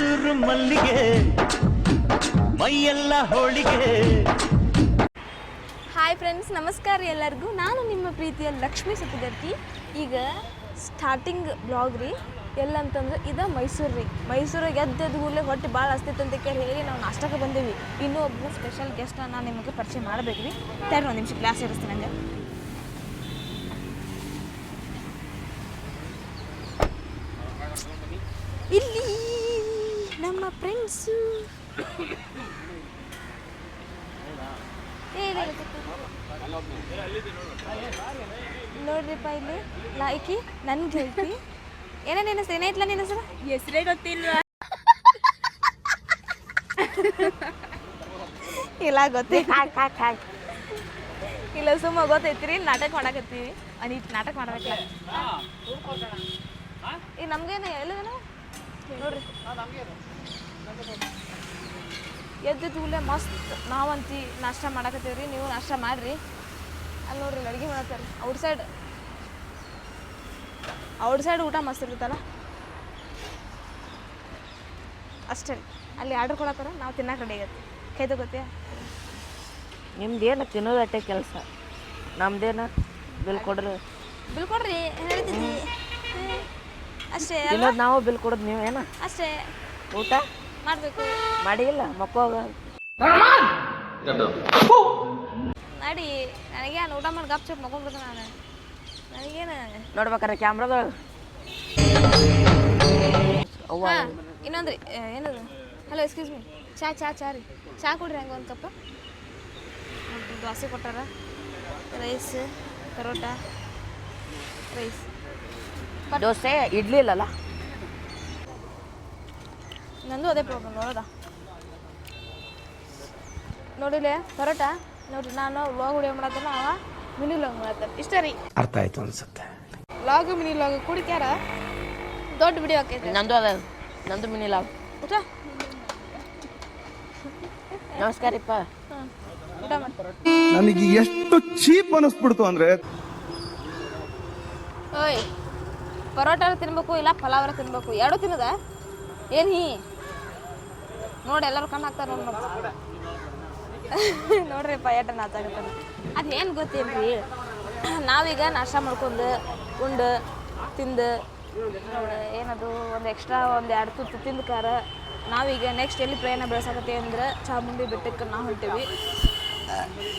ಮೈಸೂರು ಮಲ್ಲಿಗೆ, ಮೈಯೆಲ್ಲ ಹೋಳಿಗೆ. Hi friends ನಮಸ್ಕಾರ ಎಲ್ಲರಿಗೂ. ನಾನು ನಿಮ್ಮ ಪ್ರೀತಿಯ ಲಕ್ಷ್ಮೀ ಸುಖದರ್ತಿ ಈಗ ಸ್ಟಾರ್ಟಿಂಗ್ ಬ್ಲಾಗ್ ರೀ. ಎಲ್ಲಂತಂದ್ರೆ ಇದು ಮೈಸೂರು ರೀ. ಮೈಸೂರಿಗೆ ಎದ್ದ ಕೂಡಲೇ ಹೊಟ್ಟೆ ಭಾಳ ಅಸ್ತಿತ್ತು ಅಂತ ಕೇಳಿ ಹೇಳಿ ನಾವು ನಾಷ್ಟಕ್ಕೆ ಬಂದೀವಿ. ಇನ್ನೂ ಒಬ್ಬ ಸ್ಪೆಷಲ್ ಗೆಸ್ಟ್ ನಾನು ನಿಮಗೆ ಪರಿಚಯ ಮಾಡಬೇಕು ರೀ ತರ್ರಿ ಒಂದು ನಿಮಿಷ ಕ್ಲಾಸ್ ಇರಿಸ್ತೀನಿ ಹಂಗೆ ಇಲ್ಲಿ ನಮ್ಮ ಫ್ರೆಂಡ್ಸು. ನೋಡ್ರಿಪ್ಪ ಇಲ್ಲಿ. ಲಾಯ್ಕಿ ನನ್ಗೆ ಹೇಳ್ತಿ. ಏನೇನು ನಿನ್ನ ಏನಾಯ್ತಲ್ಲ ನಿನ್ನ ಹೆಸರು? ಹೆಸರೇ ಗೊತ್ತಿಲ್ವಾ? ಇಲ್ಲ ಗೊತ್ತೇ ಇಲ್ಲ ಸುಮ್ಮ ಗೊತ್ತೈತ್ರಿ ನಾಟಕ ಮಾಡಕತ್ತೀವಿ. ಅನಿ ನಾಟಕ ಮಾಡ್ಬೇಕಲ್ಲ. ಈಗ ನಮ್ಗೇನು ಎಲ್ಲದೇನು ನೋಡ್ರಿ. ಎದ್ದು ಕೂಡಲೇ ಮಸ್ತ್. ನಾವಂತಿ ನಾಷ್ಟ ಮಾಡಕತ್ತೀವ್ರಿ ನೀವು ನಾಷ್ಟ ಮಾಡ್ರಿ. ಅಲ್ಲಿ ನೋಡ್ರಿ ಅಡುಗೆ ಮಾಡತ್ತಾರೆ ಔಟ್ ಸೈಡ್ ಔಟ್ ಸೈಡ್ ಊಟ ಮಸ್ತ್ ಇರುತ್ತಲ್ಲ? ಅಷ್ಟೇ. ರೀ ಅಲ್ಲಿ ಆರ್ಡರ್ ಕೊಡತ್ತಾರ ನಾವು ತಿನ್ನಕ್ಕೆ ರೆಡಿ ಆಗತ್ತೆ. ಕೈದು ಗೊತ್ತೇ ನಿಮ್ದೇನು ತಿನ್ನೋದು ಅಟ್ಟೆ ಕೆಲಸ? ನಮ್ದೇನ? ಬಿಲ್ ಕೊಡ್ರಿ. ಬಿಲ್ ಕೊಡ್ರಿ ಹೇಳ್ತಿದ್ದಿ ಹ್ಮ್. ಅಷ್ಟೇ ತಿನ್ನೋದು ನಾವು ಬಿಲ್ ಕೊಡೋದು ನೀವು ಏನ ಅಷ್ಟೇ. ಊಟ? ಮಾಡಬೇಕು. ಮಾಡಿಲ್ಲ ಮಕ್ಕೋಗ ನಡಿ ನನಗೇನು ಊಟ ಮಾಡಿ ಗಪ್ ಚಪ್ ಮಕ್ಕೊಂಡ್ಬಿಡ್ತೀನಿ ನಾನು. ನನಗೇನು? ನೋಡ್ಬೇಕಾರೆ ಕ್ಯಾಮ್ರಾದೊಳಗೆ ಅವ್ವ. ಹಾಂ ಇನ್ನೊಂದ್ರಿ ಆ, ಏನದು? ಹಲೋ ಎಕ್ಸ್ಕ್ಯೂಸ್ ಮೀ ಚಾ ಚಾ ಚಾ ರೀ. ಚಾ ಕೊಡ್ರಿ ಹಂಗೆ ಒಂದು ಕಪ್. ನೋಡ್ರಿ ದೋಸೆ ಕೊಟ್ಟಾರ. Rice paratha rice. Dosa idli ಇಲ್ಲಲ್ಲ? ನಂದು ಅದೇ ಪ್ರಾಬ್ಲಮ್ ನೋಡೋದ? ನೋಡಿಲೇ ಪರೋಟ? ನೋಡ್ರಿ ನಾನು ವ್ಲಾಗ್ ವಿಡಿಯೋ ಮಾಡತ್ತಾನ ಅವ ಮಿನಿ ಲಾಗ್ ಮಾಡತ್ತಾನೆ. ಇಷ್ಟ ರೀ. ಅರ್ಥ ಆಯ್ತು ಅನ್ಸುತ್ತೆ. ಲಾಗ್ ಮಿನಿ ಲಾಗ್ ಕುಡಿಕ್ಯಾರ ದೊಡ್ಡ ವಿಡಿಯೋ ಆಕೈತೆ ನಂದು ಅದ ನಂದು ಮಿನಿಲ್ಲ ಊಟ ನಮಸ್ಕಾರಪ್ಪ ಇಪ್ಪ ಊಟ ಮಾಡಿ. ನನಗೆ ಎಷ್ಟು ಚೀಪ್ ಅನಿಸ್ಬಿಡ್ತು ಅಂದ್ರೆ ಓಯ್ ಪರೋಟ ತಿನ್ಬೇಕು ಇಲ್ಲ ಪಲಾವರ ತಿನ್ಬೇಕು ಎರಡು ತಿನ್ನದ? ಏನು ಹೀ? ನೋಡಿ, ಎಲ್ಲರೂ ಕಣ್ಣು ಹಾಕ್ತಾರೆ ನೋಡಿ. ನೋಡ್ರಿ ಪಯಟ ನಾಚಾಗತ್ತಾನ ಅದೇನು ಗೊತ್ತೇನ್ರಿ ನಾವೀಗ ನಾಷ್ಟ ಮಾಡ್ಕೊಂಡು ಉಂಡು, ತಿಂದು ಏನದು, ಒಂದು ಎಕ್ಸ್ಟ್ರಾ ಒಂದು ಎರಡು ತುತ್ತು ತಿಂದು ಕಾರ ನಾವೀಗ ನೆಕ್ಸ್ಟ್ ಎಲ್ಲಿ ಪ್ರಯಾಣ ಬೆಳೆಸಕತ್ತೀವಿ ಅಂದ್ರೆ ಚಾಮುಂಡಿ ಬೆಟ್ಟಕ್ಕೆ ನಾವು ಹೊಂಟೀವಿ.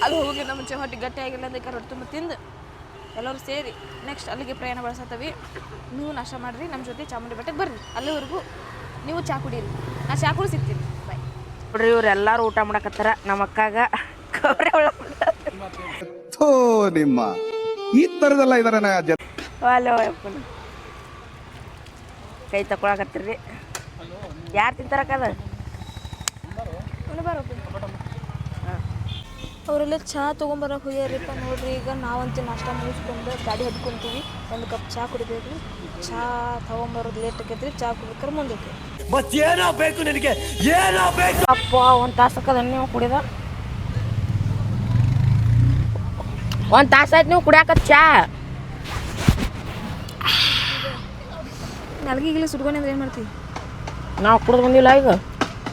ಅಲ್ಲಿ ಹೋಗಿ ನಮ್ಮ ಮುಂಚೆ ಹೊಟ್ಟೆ ಗಟ್ಟಿ ಆಗಿಲ್ಲ ಅಂದ್ರೆ ರೊಟ್ಟಿ ತುಂಬ ತಿಂದು ಎಲ್ಲರೂ ಸೇರಿ ನೆಕ್ಸ್ಟ್ ಅಲ್ಲಿಗೆ ಪ್ರಯಾಣ ಬೆಳೆಸತ್ತೀವಿ ನೀವು ನಾಷ್ಟ ಮಾಡಿರಿ ನಮ್ಮ ಜೊತೆ ಚಾಮುಂಡಿ ಬೆಟ್ಟಕ್ಕೆ ಬರ್ರಿ. ಅಲ್ಲಿವರೆಗೂ ನೀವು ಚಾ ಕುಡೀರಿ. ನಾ ಚಾ ಕುಡಿ ಸಿಗ್ತೀನಿ. ನೋಡ್ರಿ ಇವ್ರೆಲ್ಲಾರು ಊಟ ಮಾಡಕತ್ತಾರ. ನಮ್ಮ ಅಕ್ಕಾಗ ಥೋ ನಿಮ್ಮ. ಈ ತರದಲ್ಲ ಇದಾರೆ ಹಲೋ ಯಪ್ಪನ ಕೈ ತಕೊಳಕತ್ತೀರಿ ಯಾರು ತಿಂತಾರಕ್ಕದ ಅವರೆಲ್ಲ ಚಹಾ ತೊಗೊಂಬರಕ್ಕೆ ಹೋಗ್ಯಾರಿಪ್ಪ ನೋಡ್ರಿ ಈಗ ನಾವಂತೂ ನಾಷ್ಟ ಮುಗಿಸ್ಕೊಂಡು ಗಾಡಿ ಹತ್ಕೊಂತೀವಿ. ಒಂದು ಕಪ್ ಚಹಾ ಕುಡಿಬೇಕು. ಚಹಾ ತಗೊಂಬರೋದು ಲೇಟ್ ಆಕೈತ್ರಿ ಚಹಾ ಕುಡಿಬೇಕಾರೆ ಮುಂದಕ್ಕೆ. ಮತ್ತೇನೋ ಬೇಕು ನಿನಗೆ ಏನೋ ಬೇಕು. ಅಪ್ಪ ಒಂದು ತಾಸಕ್ಕದ ನೀವು ಕುಡಿದ. ಒಂದು ತಾಸು ಆಯ್ತು ನೀವು ಚಹಾ ಚಾ. ನಲ್ಗಿಗಿಲಿ ಸುಡ್ಕೊಂಡಿದ್ರೆ ಏನು ಮಾಡ್ತೀವಿ? ನಾವು ಕುಡಿದು ಬಂದಿಲ್ಲ ಈಗ.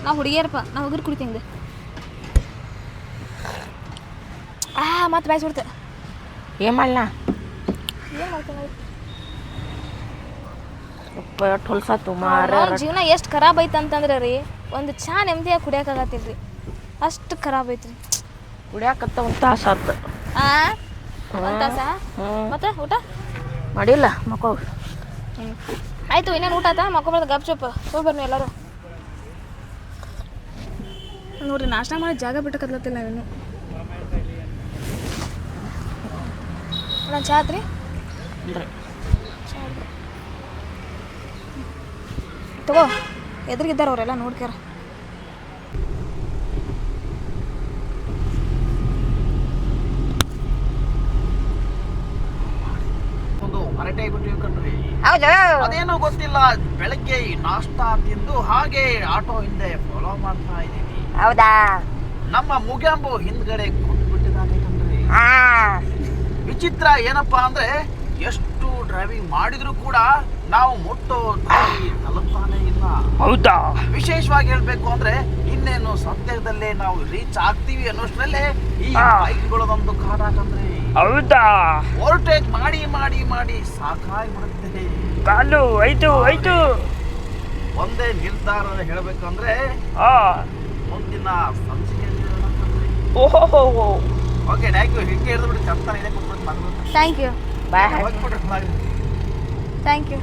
ನಾವು ಹುಡುಗಿಯರಪ್ಪ ನಾವು ಹುಡುಗರು ಕುಡಿತೀನಿ ಆ ಮತ್ತೆ ಬಾಯ್ಸ್ ಬಿಡ್ತೆ ಏನು ಮಾಡಲ? ಏನು ಮಾಡ್ತೀನಿ ಉಪ್ಪ ಎಷ್ಟು ಹೊಲ್ಸತ್ತು ಮಾರ ಅವ್ರ ಜೀವನ ಎಷ್ಟು ಖರಾಬ್ ಐತೆ ಅಂತಂದ್ರೆ ರೀ ಒಂದು ಚಾ ನೆಮ್ಮದಿಯಾಗಿ ಕುಡಿಯೋಕ್ಕಾಗತ್ತಿಲ್ಲ ರೀ ಅಷ್ಟು ಖರಾಬ್ ಐತ್ರಿ. ಕುಡಿಯಾಕತ್ತ ಒಂದು ತಾಸು ಆತು. ಆ? ಒಂದು ತಾಸ? ಹ್ಞೂ ಮತ್ತೆ ಊಟ? ಮಾಡಿಲ್ಲ ಮಕ್ಕಳು. ಹ್ಞೂ ಆಯ್ತು ಇನ್ನೇನು ಊಟ ಆತ? ಮಕ್ಕೊಬಾರ್ದು ಗಪ್ ಚುಪ್. ಹೋಗಿ ಎಲ್ಲಾರು ಎಲ್ಲರೂ. ನೋಡ್ರಿ ನಾಷ್ಟ ಮಾಡಿ ಜಾಗ ಬಿಟ್ಟಕತ್ಲತ್ತಿಲ್ಲ ಇನ್ನು ನಾನು ಚಾ ಆತ್ರಿ? ತಗೋ ಎದುರಿಗಿದ್ದಾರೆ ಅವರೆಲ್ಲ ನೋಡ್ಕ್ಯಾರ ಅದೇನೋ ಗೊತ್ತಿಲ್ಲ ಬೆಳಗ್ಗೆ ಈ ನಾಷ್ಟಾ ತಿಂದು ಹಾಗೆ ಆಟೋ ಹಿಂದೆ ಫಾಲೋ ಮಾಡ್ತಾ ಇದ್ದೀವಿ ಹೌದಾ? ನಮ್ಮ ಮುಗ್ಯಾಂಬು ಹಿಂದ್ಗಡೆ ಕುಟ್ಬಿಟ್ಟಿದ್ದಾನೆ ಕಣ್ರಿ ವಿಚಿತ್ರ ಏನಪ್ಪಾ ಅಂದ್ರೆ ಎಷ್ಟು ಡ್ರೈವಿಂಗ್ ಮಾಡಿದ್ರು ಕೂಡ ನಾವು ಮುಟ್ಟೋ ದಾರಿ ತಲುಪ್ತಾನೆ ಇಲ್ಲ. ಹೌದಾ? ವಿಶೇಷವಾಗಿ ಹೇಳ್ಬೇಕು ಅಂದ್ರೆ ಇನ್ನೇನು ಸದ್ಯದಲ್ಲೇ ನಾವು ರೀಚ್ ಆಗ್ತೀವಿ ಅನ್ನೋಷ್ಟರಲ್ಲೇ ಈ. ಬೈಕ್ಗಳದೊಂದು ಕಾದಾಟ ಅಂದ್ರೆ ಹೌದಾ? ಓವರ್ಟೇಕ್ ಮಾಡಿ ಮಾಡಿ ಮಾಡಿ ಸಾಕಾಗಿ ಸಾಕಾಗ್ಬಿಡುತ್ತೆ ಕಾಲು ಐತು ಐತು ಒಂದೇ ನಿರ್ಧಾರ ಹೇಳ್ಬೇಕಂದ್ರೆ ಆ ಮುಂದಿನ ಸಂಚಿಕೆ ಓಹೋ ಓಕೆ ಥ್ಯಾಂಕ್ ಯು ಹಿಂಗೆ ಹಿಡಿದು ಬಿಡಿ ಚಂದ ಇದೆ ಥ್ಯಾಂಕ್ ಯು ಬಾಯ್ ಹೋಗ್ಬಿಟ್ರೆ ಮಾಡಿ. ಥ್ಯಾಂಕ್ ಯು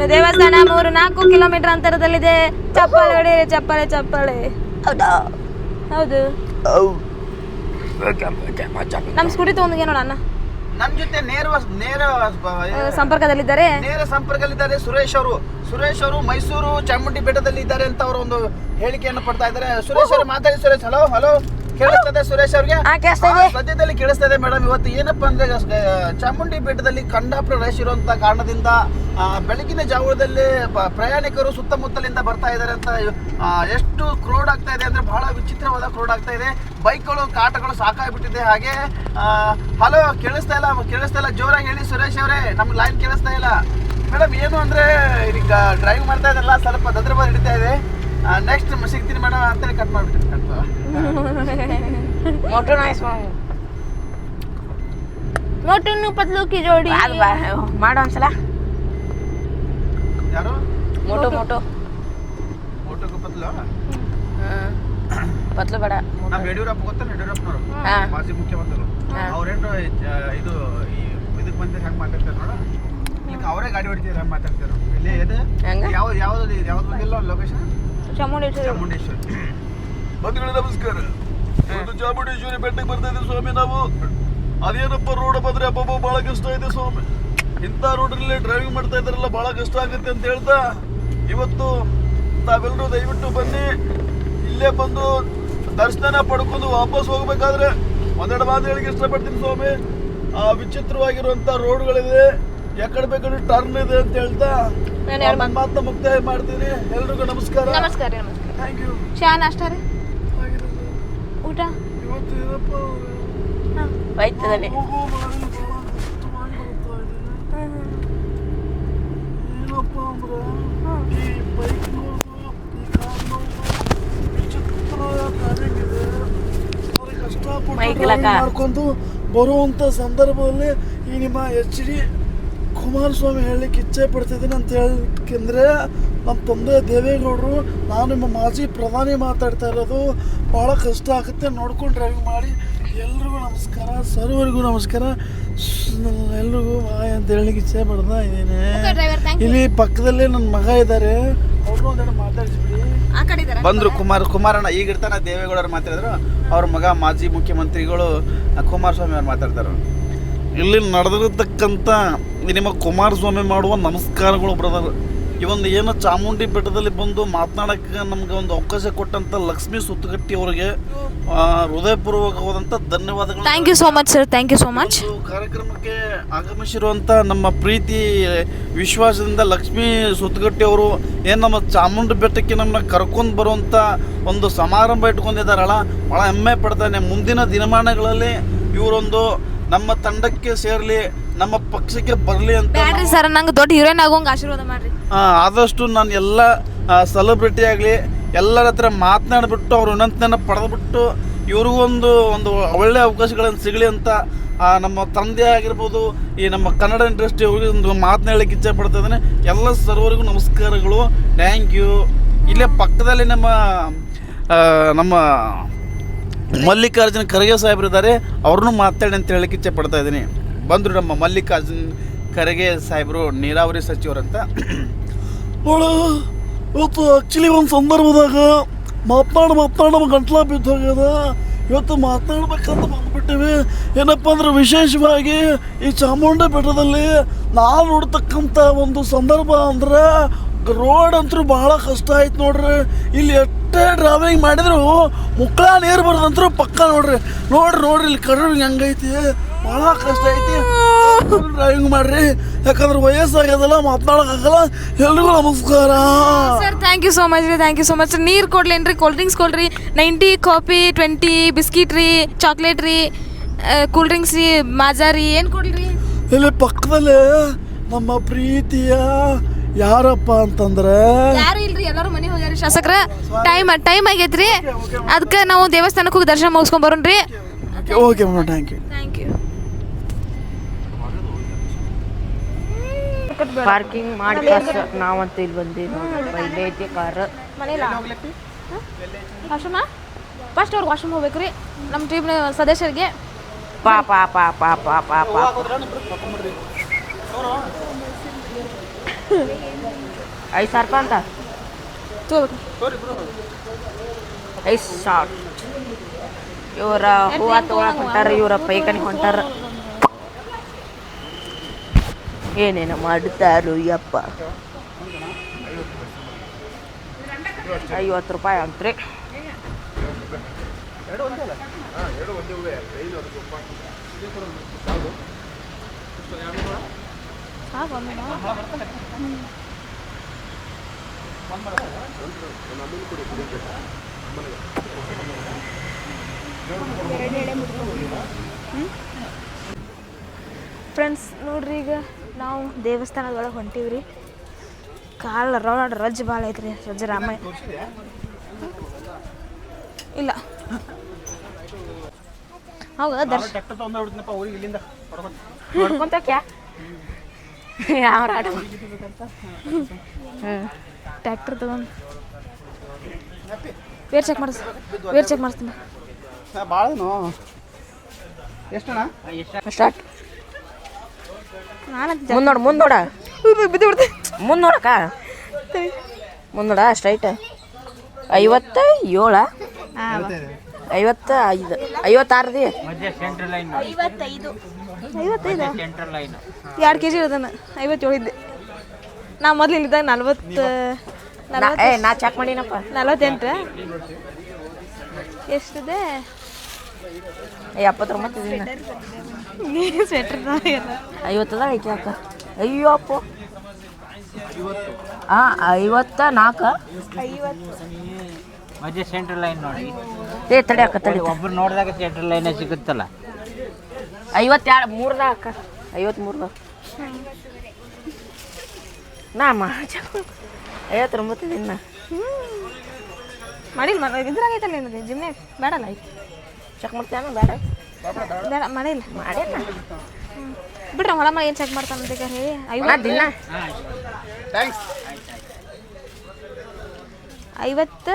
ಇನ್ನು ದೇವಸ್ಥಾನ ಮೂರು ನಾಲ್ಕು ಕಿಲೋಮೀಟರ್ ಅಂತರದಲ್ಲಿದೆ. ಚಪ್ಪಾಳೆ ಹೊಡೆಯಿರಿ ಚಪ್ಪಾಳೆ ಚಪ್ಪಾಳೆ. ಹೌದಾ? ಹೌದು. ನಮ್ಮ ಸ್ಕೂಟಿ ತಗೊಂಡಿಗೆ ನೋಡ ಅಣ್ಣ. ನನ್ ಜೊತೆ ನೇರ ನೇರ ಸಂಪರ್ಕದಲ್ಲಿದ್ದಾರೆ. ನೇರ ಸಂಪರ್ಕದಲ್ಲಿದ್ದಾರೆ ಸುರೇಶ್ ಅವರು. ಸುರೇಶ್ ಅವರು ಮೈಸೂರು ಚಾಮುಂಡಿ ಬೆಟ್ಟದಲ್ಲಿ ಇದ್ದಾರೆ ಅಂತ ಅವರು ಒಂದು ಹೇಳಿಕೆಯನ್ನು ಪಡ್ತಾ ಇದ್ದಾರೆ. ಸುರೇಶ್ ಅವರು ಮಾತಾಡಿ ಸುರೇಶ್. ಹಲೋ ಹಲೋ ಕೇಳಿಸ್ತದೆ ಸುರೇಶ್ ಅವ್ರಿಗೆ? ಕೇಳಿಸ್ತಾ ಇದೆ. ಆ, ಸದ್ಯದಲ್ಲಿ ಕೇಳಿಸ್ತಾ ಇದೆ ಮೇಡಮ್. ಇವತ್ತು ಏನಪ್ಪಾ ಅಂದ್ರೆ ಚಾಮುಂಡಿ ಬೆಟ್ಟದಲ್ಲಿ ಕಂಡಾಪುರ ರಶ್ ಇರುವಂತ ಕಾರಣದಿಂದ ಆ, ಬೆಳಗಿನ ಜಾವದಲ್ಲಿ ಬ- ಪ್ರಯಾಣಿಕರು ಸುತ್ತಮುತ್ತಲಿಂದ ಬರ್ತಾ ಇದ್ದಾರೆ ಅಂತ ಆ, ಎಷ್ಟು ಕ್ರೋಡ್ ಆಗ್ತಾ ಇದೆ ಅಂದ್ರೆ ಬಹಳ ವಿಚಿತ್ರವಾದ ಕ್ರೋಡ್ ಆಗ್ತಾ ಇದೆ. ಬೈಕ್ಗಳು ಕಾಟಗಳು ಸಾಕಾಗ್ಬಿಟ್ಟಿದೆ. ಹಾಗೆ ಹಲೋ ಕೇಳಿಸ್ತಾ ಇಲ್ಲ ಕೇಳಿಸ್ತಾ ಇಲ್ಲ. ಜೋರಾಗಿ ಹೇಳಿ ಸುರೇಶ್ ಅವರೇ ನಮ್ಗೆ ಲೈನ್ ಕೇಳಿಸ್ತಾ ಇಲ್ಲ. ಮೇಡಮ್ ಏನು ಅಂದ್ರೆ ಈಗ ಡ್ರೈವ್ ಮಾಡ್ತಾ ಇದ್ರಲ್ಲ ಸ್ವಲ್ಪ ದದ್ರಬಾದ್ ಹಿಡಿತಾ ಇದೆ. ನೆಕ್ಸ್ಟ್ ಸಿಗ್ತೀನಿ ಮೇಡಮ್ ಅಂತೇಳಿ ಕಟ್ ಮಾಡ್ಬಿಟ್ಟಿದ್ದೀನಿ ಮೋಟೋ ನಾಯ್ಸ್ ಮೋಟುನು ಪತ್ಲು ಕಿ ಜೋಡಿ. ಅದು ಬಾ ಮಾಡು ಒಂದ್ಸಲ. ಯಾರು? ಮೋಟೋ ಮೋಟೋ. ಮೋಟೋ. ಪತ್ಲು ಹ್ಮ್. ಪತ್ಲು ಬೇಡ ನಮ್ಮ ಯಡಿಯೂರಪ್ಪ ಗೊತ್ತಲ್ಲ ಯಡಿಯೂರಪ್ಪನವರು ಹಾ. ಮಾಜಿ ಮುಖ್ಯಮಂತ್ರಿಗಳು. ಅವ್ರೇನು ಇದು ಈ ಇದಕ್ಕೆ ಬಂದ್ರೆ ಹೆಂಗ್ ಮಾತಾಡ್ತಾರೆ ನೋಡ. ಈಗ ಅವರೇ ಗಾಡಿ ಹೊಡಿತಿದ್ರೆ ಹೆಂಗ್ ಮಾತಾಡ್ತಾರೆ ಇಲ್ಲಿ ಇದು ಯಾವ್ದು ಯಾವ ಯಾವ್ದು ಯಾವ್ದು ಬಂದಿಲ್ಲ ಲೊಕೇಶನ್? ಚಾಮುಂಡೇಶ್ವರಿ. ಚಾಮುಂಡೇಶ್ವರಿ. ಬಂಧುಗಳೇ ನಮಸ್ಕಾರ. ಇವತ್ತು ಚಾಮುಂಡೇಶ್ವರಿ ಬೆಟ್ಟಕ್ಕೆ ಬರ್ತಾ ಇದ್ದೀವಿ ಸ್ವಾಮಿ ನಾವು. ಅದೇನಪ್ಪ ರೋಡ್ ಬಂದ್ರೆ ಅಬ್ಬಬ್ಬ ಬಹಳ ಕಷ್ಟ ಇದೆ ಸ್ವಾಮಿ. ಇಂಥ ರೋಡ್ನಲ್ಲಿ ಡ್ರೈವಿಂಗ್ ಮಾಡ್ತಾ ಇದ್ದಾರಲ್ಲ ಬಹಳ ಕಷ್ಟ ಆಗುತ್ತೆ ಅಂತ ಹೇಳ್ತಾ ಇವತ್ತು ತಾವೆಲ್ಲರೂ ದಯವಿಟ್ಟು ಬನ್ನಿ. ಇಲ್ಲೇ ಬಂದು ದರ್ಶನ ಪಡ್ಕೊಂಡು ವಾಪಸ್ ಹೋಗ್ಬೇಕಾದ್ರೆ ಒಂದೆರಡು ಮಾತು ಹೇಳಿಕೆ ಇಷ್ಟಪಡ್ತೀನಿ ಸ್ವಾಮಿ. ಆ ವಿಚಿತ್ರವಾಗಿರುವಂತ ರೋಡ್ಗಳಿದೆ ಎಕಡೆ ಬೇಕಾದ್ರೆ ಟರ್ನ್ ಇದೆ ಅಂತ ಹೇಳ್ತಾ ನಾನು ಎರಡು ಮಾತು ಮಾತನ್ನ ಮುಕ್ತಾಯ ಮಾಡ್ತೀನಿ ಎಲ್ರಿಗೂ ನಮಸ್ಕಾರ ನಮಸ್ಕಾರ ರೀ ನಮಸ್ಕಾರ ಥ್ಯಾಂಕ್ ಯು ಚಾ ನಾಷ್ಟ ರೀ ಊಟ ಇವತ್ತು ಏನಪ್ಪ ಬೈತದಲ್ಲಿ ಹೋಗೋ ದಾರಿಲಿ ಬಹಳ ಕಷ್ಟವಾಗಿ ಬರ್ತಾ ಇದೆ ಏನಪ್ಪ ಅಂದ್ರೆ ಈ ಬೈಕ್ ಈ ಕಾರ್ ವಿಚಿತ್ರ ಡ್ರೈವಿಂಗ್ ಅವ್ರಿಗೆ ಕಷ್ಟಪಟ್ಟು ಮೈಕ್ driving ಲಕ. ಮಾಡ್ಕೊಂಡು ಬರುವಂತ ಸಂದರ್ಭದಲ್ಲಿ ಈ ನಿಮ್ಮ ಎಚ್ ಡಿ ಕುಮಾರಸ್ವಾಮಿ ಹೇಳಲಿಕ್ಕೆ ಇಚ್ಛೆ ಪಡ್ತಿದ್ದೀನಿ ಅಂತ ಹೇಳಕ್ಕೆಂದರೆ ನಮ್ಮ ತಂದೆ ದೇವೇಗೌಡರು ನಾನು ನಿಮ್ಮ ಮಾಜಿ ಪ್ರಧಾನಿ ಮಾತಾಡ್ತಾ ಇರೋದು ಭಾಳ ಕಷ್ಟ ಆಗುತ್ತೆ ನೋಡ್ಕೊಂಡು ಡ್ರೈವಿಂಗ್ ಮಾಡಿ. ಎಲ್ರಿಗೂ ನಮಸ್ಕಾರ ಸರ್ವರಿಗೂ ನಮಸ್ಕಾರ. ಸ್- ಎಲ್ರಿಗೂ ಬಾಯ್ ಅಂತ ಹೇಳಲಿಕ್ಕೆ ಇಚ್ಛೆ ಪಡ್ತಾ ಇದ್ದೀನಿ. ಇಲ್ಲಿ ಪಕ್ಕದಲ್ಲೇ ನನ್ನ ಮಗ ಇದ್ದಾರೆ. ಅವ್ರನ್ನೂ ಒಂದೆರಡು ಮಾತಾಡಿಸ್ಬಿಡಿ ಆ ಕಡೆ ಇದ್ದಾರೆ ಬಂದ್ರು ಕುಮಾರ್ ಕುಮಾರಣ್ಣ ಈಗ ಇರ್ತಾನ ದೇವೇಗೌಡರು ಮಾತಾಡಿದ್ರು. ಅವ್ರ ಮಗ ಮಾಜಿ ಮುಖ್ಯಮಂತ್ರಿಗಳು ಕುಮಾರಸ್ವಾಮಿ ಅವ್ರು ಮಾತಾಡ್ತಾರೆ. ಇಲ್ಲಿ ನಡೆದಿರತಕ್ಕಂಥ ನಿಮ್ಮ ಕುಮಾರಸ್ವಾಮಿ ಮಾಡುವ ನಮಸ್ಕಾರಗಳು ಬ್ರದರ್ ಈ ಒಂದು ಏನು ಚಾಮುಂಡಿ ಬೆಟ್ಟದಲ್ಲಿ ಬಂದು ಮಾತನಾಡೋಕ್ಕೆ ನಮಗೆ ಒಂದು ಅವಕಾಶ ಕೊಟ್ಟಂತ ಲಕ್ಷ್ಮೀ ಸುತ್ತಗಟ್ಟಿ ಅವರಿಗೆ ಹೃದಯಪೂರ್ವಕವಾದಂಥ ಧನ್ಯವಾದಗಳು. Thank you so much sir thank you so much ಕಾರ್ಯಕ್ರಮಕ್ಕೆ ಆಗಮಿಸಿರುವಂತ ನಮ್ಮ ಪ್ರೀತಿ ವಿಶ್ವಾಸದಿಂದ ಲಕ್ಷ್ಮೀ ಸುತ್ತಗಟ್ಟಿ ಅವರು ಏನು ನಮ್ಮ ಚಾಮುಂಡಿ ಬೆಟ್ಟಕ್ಕೆ ನಮ್ಮನ್ನ ಕರ್ಕೊಂಡು ಬರುವಂತ ಒಂದು ಸಮಾರಂಭ ಇಟ್ಕೊಂಡಿದ್ದಾರಲ್ಲ ಭಾಳ ಹೆಮ್ಮೆ ಪಡ್ತಾನೆ. ಮುಂದಿನ ದಿನಮಾನಗಳಲ್ಲಿ ಇವರೊಂದು ನಮ್ಮ ತಂಡಕ್ಕೆ ಸೇರಲಿ ನಮ್ಮ ಪಕ್ಷಕ್ಕೆ ಬರಲಿ ಅಂತ ಬ್ಯಾಡ್ರಿ ಸರ್ ನಂಗೆ ದೊಡ್ಡ ಹೀರೋಯಿನ್ ಆಗುವಂಗ ಆಶೀರ್ವಾದ ಮಾಡ್ರಿ. ಆ, ಆದಷ್ಟು ನಾನು ಎಲ್ಲ ಸೆಲೆಬ್ರಿಟಿ ಆಗಲಿ ಎಲ್ಲರ ಹತ್ರ ಮಾತನಾಡಿಬಿಟ್ಟು ಅವ್ರ ವಿನಂತಿಯನ್ನು ಪಡೆದ್ಬಿಟ್ಟು ಇವ್ರಿಗೂ ಒಂದು ಒಂದು ಒಳ್ಳೆ ಅವಕಾಶಗಳನ್ನು ಸಿಗಲಿ ಅಂತ ಆ, ನಮ್ಮ ತಂದೆ ಆಗಿರ್ಬೋದು ಈ ನಮ್ಮ ಕನ್ನಡ ಇಂಡಸ್ಟ್ರಿ ಅವ್ರಿಗೆ ಒಂದು ಮಾತನ್ನ ಹೇಳಕ್ಕೆ ಇಚ್ಛೆ ಪಡ್ತಾ ಇದ್ದೇನೆ. ಎಲ್ಲ ಸರ್ವರಿಗೂ ನಮಸ್ಕಾರಗಳು. ಥ್ಯಾಂಕ್ ಯು ಇಲ್ಲೇ ಪಕ್ಕದಲ್ಲಿ ನಮ್ಮ ಆ, ನಮ್ಮ ಮಲ್ಲಿಕಾರ್ಜುನ ಖರ್ಗೆ ಸಾಹೇಬ್ರು ಇದ್ದಾರೆ, ಅವ್ರನ್ನೂ ಮಾತಾಡಿ ಅಂತ ಹೇಳಕ್ಕೆ ಇಚ್ಛೆ ಪಡ್ತಾ ಇದ್ದೀನಿ. ಬಂದರು ನಮ್ಮ ಮಲ್ಲಿಕಾರ್ಜುನ್ ಖರ್ಗೆ ಸಾಹೇಬರು, ನೀರಾವರಿ ಸಚಿವರಂತ ಇವತ್ತು ಆ್ಯಕ್ಚುಲಿ ಒಂದು ಸಂದರ್ಭದಾಗ ಮಾತನಾಡಿ ಮಾತನಾಡಿ ನಮ್ಮ ಗಂಟ್ಲ ಬಿದ್ದೋಗ್ಯದ ಇವತ್ತು ಮಾತನಾಡ್ಬೇಕಂತ ಬಂದ್ಬಿಟ್ಟಿವಿ. ಏನಪ್ಪ ಅಂದ್ರೆ ವಿಶೇಷವಾಗಿ ಈ ಚಾಮುಂಡಿ ಬೆಟ್ಟದಲ್ಲಿ ನಾನು ನೋಡ್ತಕ್ಕಂಥ ಒಂದು ಸಂದರ್ಭ ಅಂದ್ರೆ ರೋಡ್ ಅಂತೂ ಬಹಳ ಕಷ್ಟ ಆಯ್ತು ನೋಡ್ರಿ. ಇಲ್ಲಿ ಎಷ್ಟು ಡ್ರಾವಿಂಗ್ ಮಾಡಿದ್ರು ಮುಕ್ಕಳ ನೀರು ಬರೋದಂತೂ ಪಕ್ಕ ನೋಡ್ರಿ. ನೋಡ್ರಿ ನೋಡ್ರಿ ಇಲ್ಲಿ ಕಡ್ರಿ ಹೆಂಗೈತಿ ಭಾಳ ಕಷ್ಟ ಐತಿ. ಡ್ರೈವಿಂಗ್ ಮಾಡ್ರಿ. ಯಾಕಂದ್ರೆ ವಯಸ್ಸಾಗ್ಯದಲ್ಲ ಮಾತನಾಡೋಕ್ಕಾಗಲ್ಲ. ಎಲ್ರಿಗೂ ನಮಸ್ಕಾರ. Sir thank you so much ರೀ ಥ್ಯಾಂಕ್ ಯು ಸೋ ಮಚ್ ನೀರು ಕೊಡ್ಲೇನ್ರಿ ಕೋಲ್ಡ್ ಡ್ರಿಂಕ್ಸ್ ಕೊಡ್ರಿ. ನೈಂಟಿ ಕಾಫಿ ಟ್ವೆಂಟಿ ಬಿಸ್ಕಿಟ್ ರೀ ಚಾಕ್ಲೇಟ್ ರೀ ಕೂಲ್ ಡ್ರಿಂಕ್ಸ್ ರೀ ಮಾಜಾ ರೀ ಏನು ಕೊಡ್ಲಿ? ಇಲ್ಲಿ ಪಕ್ಕದಲ್ಲೇ ನಮ್ಮ ಪ್ರೀತಿಯ ಯಾರಪ್ಪ ಅಂತಂದ್ರೆ? ಯಾರು ಇಲ್ರಿ? ಎಲ್ಲರೂ ಮನೆ ಹೋಗ್ಯಾರ ಶಾಸಕರ. ಟೈಮ್ ಟೈಮ್ ಆಗೈತ್ರಿ. ಅದಕ್ಕೆ ನಾವು ದೇವಸ್ಥಾನಕ್ಕೆ ಹೋಗಿ ದರ್ಶನ ಮುಗಿಸ್ಕೊಂಡ್ ಬರೋಣ್ರಿ. Okay madam thank you thank you parking ಮಾಡಿ ನಾವಂತ ಇಲ್ಲಿ ಬಂದೀವಿ ನೋಡ್ರಿ ಇಲ್ಲೇ ಐತಿ ಕಾರ್ ಮನೇಲ ವಾಶ್ರೂಮ ಫಸ್ಟ್ ಅವ್ರಿಗೆ ವಾಶ್ರೂಮ್ ಹೋಗ್ಬೇಕು ರೀ ನಮ್ಮ ಟೀಮ್ ಸದಸ್ಯರಿಗೆ. ಪಾ ಪಾ ಪಾ ಪಾ ಪಾ ಪಾ ಪಾ ಐದು ಸಾವಿರ ರೂಪಾಯಿ ಅಂತ? ಐದು ಶಾರ್ಟ್ ಇವರ ಹೂವ ತಗೊಳಕ್ ಹೊಂಟಾರ ಇವರ ಪೈಕನಿ ಹೊಂಟಾರ. ಏನೇನು ಮಾಡುತ್ತಾರು ಯಪ್ಪ. ಐವತ್ತು ರೂಪಾಯಿ ಅಂತ್ರಿ. ಫ್ರೆಂಡ್ಸ್ ನೋಡ್ರಿ ಈಗ ನಾವು ದೇವಸ್ಥಾನದೊಳಗೆ ಹೊಂಟೀವಿ ರೀ ಕಾಲ ರೋಡ್ ರಜ್ ಭಾಳ ಐತ್ರಿ ರಜ ರಾಮಾಯ ಇಲ್ಲ. ಹೌದಾ ದರ್ಶನ ಯಾವ ಆಟ? ಟ್ಯಾಕ್ಟರ್ ತಗೊಂಡು. ವೇರ್ ಚೆಕ್ ಮಾಡಿಸ್. ವೇರ್ ಚೆಕ್ ಮಾಡಿಸ್ತೀನಿ ಸ್ಟಾರ್ಟ್ ನಾನು ಮುಂದ್ ನೋಡು ಮುಂದ್ ನೋಡ ಬಿದ್ದು ಬಿಡ್ತೆ ಮುಂದೆ ನೋಡಕ್ಕ ಮುಂದ್ ನೋಡ ಸ್ಟ್ರೈಟ್ ಐವತ್ತ ಏಳ. ಐವತ್ತ ಐದು. ಐವತ್ತಾರು ರೀ ಐವತ್ತೈದು. ಐವತ್ತೈದು? ಎರಡು ಕೆ ಜಿ ಇರೋದನ್ನ. ಐವತ್ತೇಳು ಇದ್ದೆ. ನಾ ಮೊದಲು ಇಲ್ಲಿದ್ದಾಗ ನಲ್ವತ್ತು ನಾ- ಏ ನಾ ಚೆಕ್ ಮಾಡಿನಪ್ಪ. ನಲ್ವತ್ತೆಂಟು. ಎಷ್ಟಿದೆ? ಏ ಎಪ್ಪತ್ತೊಂಬತ್ತು ಇದೀನಿ ನೀನು ಸ್ವೆಟ್ರ್ ಐವತ್ತದ ಐಕೆ ಅಕ್ಕ ಅಯ್ಯೋ ಅಪ್ಪ. ಹಾಂ ಐವತ್ತ ನಾಲ್ಕು ಮಧ್ಯೆ ಸೆಂಟ್ರಲ್ ಲೈನ್ ನೋಡಿ. ಏ ತಡಿ ಅಕ್ಕ ತಡಿ. ಒಬ್ರು ನೋಡಿದಾಗ ಸೆಂಟ್ರಲ್ ಲೈನ್ ಸಿಗುತ್ತಲ್ಲ. ಐವತ್ತೆರಡು ಮೂರ್ದ ಅಕ್ಕ? ಐವತ್ಮೂರ್ದ? ನಾ ಮಾ ಐವತ್ತೊಂಬತ್ತು ದಿನ. ಮಾಡಿಲ್ಲ ಮ ಇದ್ರಾಗ ಐತಲ್ಲ ಏನದು ಜಿಮ್ನೆ ಬೇಡಲ್ಲ ಐತಿ ಚೆಕ್ ಮಾಡ್ತೇನ ಬೇಡ. ಬೇಡ ಮಾಡಿಲ್ಲ ಮಾಡಿಲ್ಲ. ಬಿಡ್ರಿ ಹೊಳಮ್ಮ ಏನು ಚೆಕ್ ಮಾಡ್ತಾನೆ ಅಂತ ಹೇಳಿ ಐವತ್ತು ದಿನ. ಐವತ್ತು ಐವತ್ತ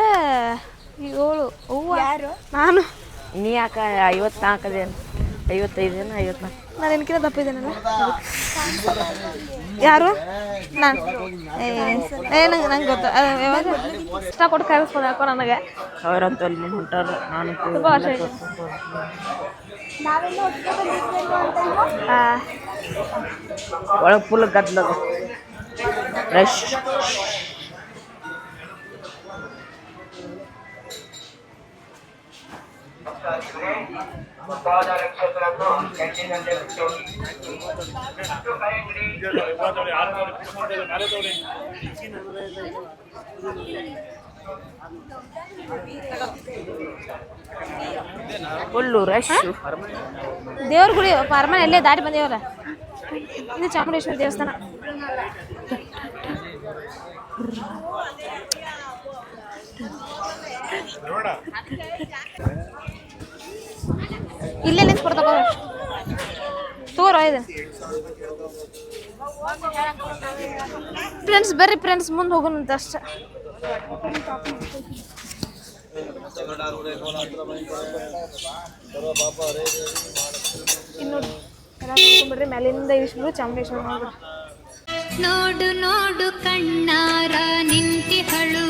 ಏಳು ಹೂವು. ಯಾರು? ನಾನು. ನೀ ಯಾಕ ಐವತ್ನಾಲ್ಕು ಅದೇನು ಐವತ್ತೈದೇನು ಐವತ್ನಾಲ್ಕು. ನಾನು ಏನಕ್ಕಿಂತ ತಪ್ಪಿದ್ದೇನಲ್ಲ ಯಾರು? ನಾನು. ಏ ನಂಗೆ ನಂಗೆ ಗೊತ್ತು. ಯಾವಾಗ? ಇಷ್ಟ ಕೊಟ್ಟು ಕರೆಸ್ಬೋದು ಯಾಕೋ ನನಗೆ. ಅವರಂತೂ ಅಲ್ಲಿ ಹೊಂಟಾರ ನಾನು ತುಂಬ ವರ್ಷ ಒಳಗೆ ಫುಲ್ ಗದ್ಲದ ರಶ್ ಫುಲ್ಲು ರಶ್ ದೇವ್ರ ಗುಡಿ ಅರಮನೆ ಅಲ್ಲೇ ದಾಟಿ ಬಂದೇವಲ್ಲ ಇದು ಚಾಮುಂಡೇಶ್ವರಿ ದೇವಸ್ಥಾನ ಇಲ್ಲೇ ನಿಂತು ಕೊಡ್ತಪ್ಪ ತೋರ ಇದು ಫ್ರೆಂಡ್ಸ್ ಬರ್ರಿ ಫ್ರೆಂಡ್ಸ್ ಮುಂದೆ ಹೋಗೋಣಂತ ಅಷ್ಟೇ. ಇನ್ನು ಬರ್ರಿ ಮ್ಯಾಲಿಂದ ಇಷ್ಟು ಚಾಮುಂಡೇಶ್ವರ ನೋಡ್ರಿ. ನೋಡು ನೋಡು ಕಣ್ಣಾರ ನಿಂತಿಹಳು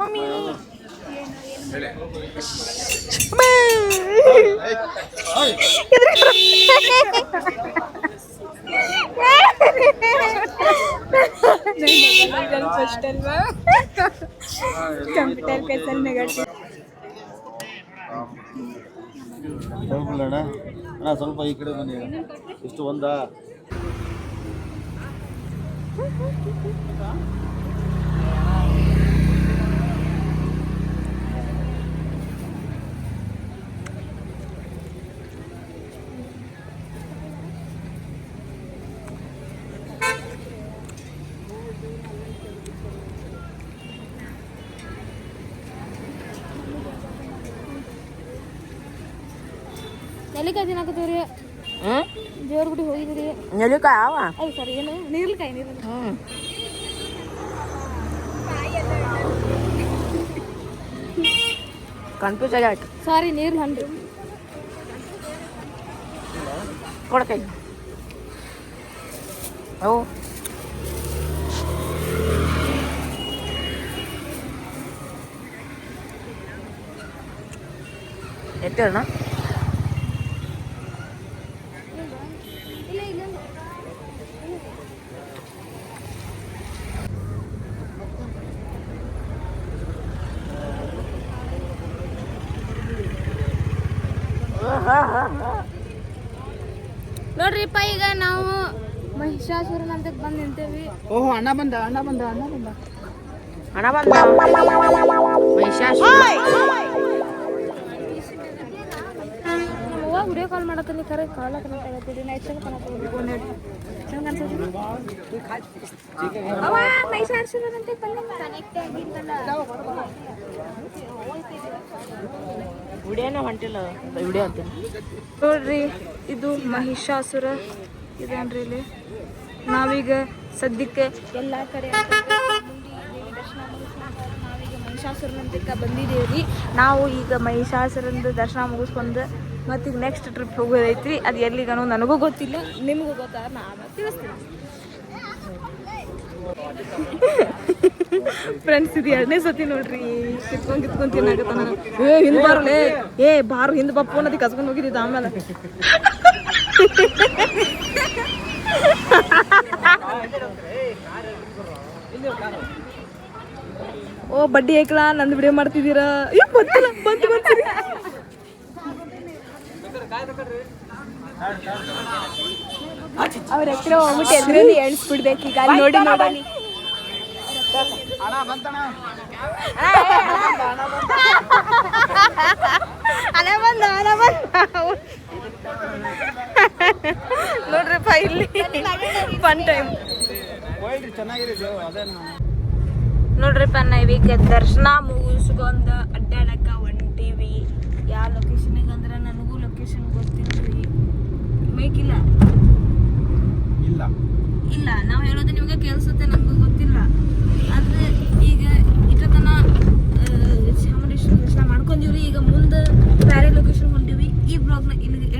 ಮಮ್ಮಿ. ಕಂಪ್ಯೂಟರ್ ಕೆಸಲ್ ನೆಗಡಿ ಅಣ್ಣ ಸ್ವಲ್ಪ ಈ ಕಡೆ ಬನ್ನಿ ಇಷ್ಟು ಒಂದಾ ತಿನ್ನಾಕತ್ತೀವ್ರಿ ಹ್ಞೂ ದೇವ್ರ ಗುಡಿ ಹೋಗಿದ್ರಿ ನೆಲ್ಲಿಕಾಯಿ? ಅವ ಅಯ್ಯ ಸರಿ ಏನು? ನೀರ್ಲಕಾಯಿ ನೀರ್ಲಿ ಹ್ಞೂ ಕನ್ಫ್ಯೂಸ್ ಆಗೈತೆ ಸಾರಿ ನೀರ್ಲಿ ಹಂಡ್ರಿ. ಕೊಡ್ಕೈ. ಅವು ಎತ್ತೇಳಣ್ಣ ನೋಡ್ರಿಪ್ಪ ಈಗ ನಾವು ಮಹಿಷಾಸುರನ ಅಂತ ಬಂದು ನಿಂತೇವಿ. ಓಹೋ ಅಣ್ಣ ಬಂದ ಅಣ್ಣ ಬಂದ ಅಣ್ಣ ಬಂದ. ಅಣ್ಣ ಬಂದ. ಮಹಿಷಾಸುರ. ನಮ್ಮವ್ವ ವಿಡಿಯೋ ಕಾಲ್ ಮಾಡತ್ತೀನಿ ಕರೆ ಕಾಲ ಕನೆಕ್ಟ್ ನಾ ಎಷ್ಟು ಅವ್ವ ಮಹಿಷಾಸುರನಂತೆ ಬಂದ ಕನೆಕ್ಟ್ ಆಗಿದ್ದಲ್ಲ ಹೊಂಟಿಲ್ಲ. ಅಂತೀನಿ ನೋಡ್ರಿ, ಇದು ಮಹಿಷಾಸುರ. ಇದೇನ್ರಿ ಇಲ್ಲಿ? ನಾವೀಗ ಸದ್ಯಕ್ಕೆ ಎಲ್ಲ ಕಡೆ ಮಹಿಷಾಸುರನಂತಕ್ಕ ಮಹಿಷಾಸುರನಂತಕ್ಕೆ ಬಂದಿದ್ದೇವ್ರಿ. ನಾವು ಈಗ ಮಹಿಷಾಸುರಂದು ದರ್ಶನ ಮುಗಿಸ್ಕೊಂಡು ಮತ್ತೀಗ ನೆಕ್ಸ್ಟ್ ಟ್ರಿಪ್ ಹೋಗೋದೈತ್ರಿ. ಅದು ಎಲ್ಲಿಗನೋ ನನಗೂ ಗೊತ್ತಿಲ್ಲ, ನಿಮಗೂ ಗೊತ್ತಾಗ ನಾನು ತಿಳಿಸ್ತೀನಿ. ಫ್ರೆಂಡ್ಸ್ ಇದು ಎರಡನೇ ಸತಿ ನೋಡ್ರಿ. ಕಿತ್ಕೊಂಡ್ ಕಿತ್ಕೊಂಡ್ ತಿನ್ನಾಕತ್ತ ನಾನು ಏ, ಹಿಂದ್ ಬಾರ್ಲೇ. ಏ, ಬಾರು ಹಿಂದ್ ಬಾ ಫೋನ್ ಅದಕ್ಕೆ ಕಸ್ಕೊಂಡ್ ಹೋಗಿದ್ದ ಆಮೇಲೆ. ಓ, ಬಡ್ಡಿ ಐಕ್ಲಾ ನಂದು ವಿಡಿಯೋ ಮಾಡ್ತಿದ್ದೀರಾ? ಏ ಬಂತಿಲ್ಲ ಬಂತು ಅವ್ರ ಹತ್ರ ಹೋಗ್ಬಿಟ್ಟು ಎದ್ರಲ್ಲಿ ಎಳ್ಸ್ಬಿಡ್ಬೇಕು ಈಗ ನೋಡಿ ನೋಡಿ ಅಲೆ ಬಂದ ಅಲೆ ಬಂದ. ನೋಡ್ರಿಪ್ಪ ಇಲ್ಲಿ. ಫನ್ ಟೈಮ್ ನೋಡ್ರಿಪ್ಪ ನಾವೀಗ ದರ್ಶನ ಮುಗಿಸ್ಕೊಂಡು ಅಡ್ಡಾಡಕ ಹೊಂಟೀವಿ. ಯಾವ ಲೊಕೇಶನಿಗೆ ಅಂದ್ರೆ ನನಗೂ ಲೊಕೇಶನ್ ಗೊತ್ತಿಲ್ಲ ಬೇಕಿಲ್ಲ? ಇಲ್ಲ. ಇಲ್ಲ. ನಾವು ಹೇಳೋದು ನಿಮಗೆ ಕೇಳಿಸುತ್ತೆ ನನಗೂ ಗೊತ್ತಿಲ್ಲ. ಆದರೆ ಈಗ ಇಷ್ಟತನ ಚಾಮುಂಡೇಶ್ವರಿ ದರ್ಶನ ಮಾಡ್ಕೊಂಡಿವ್ರಿ. ಈಗ ಮುಂದೆ ಬೇರೆ ಲೊಕೇಶನ್ ಹೊಂಟೀವಿ ಈ ಬ್ಲಾಗ್ನ ಇಲ್ಲಿಗೆ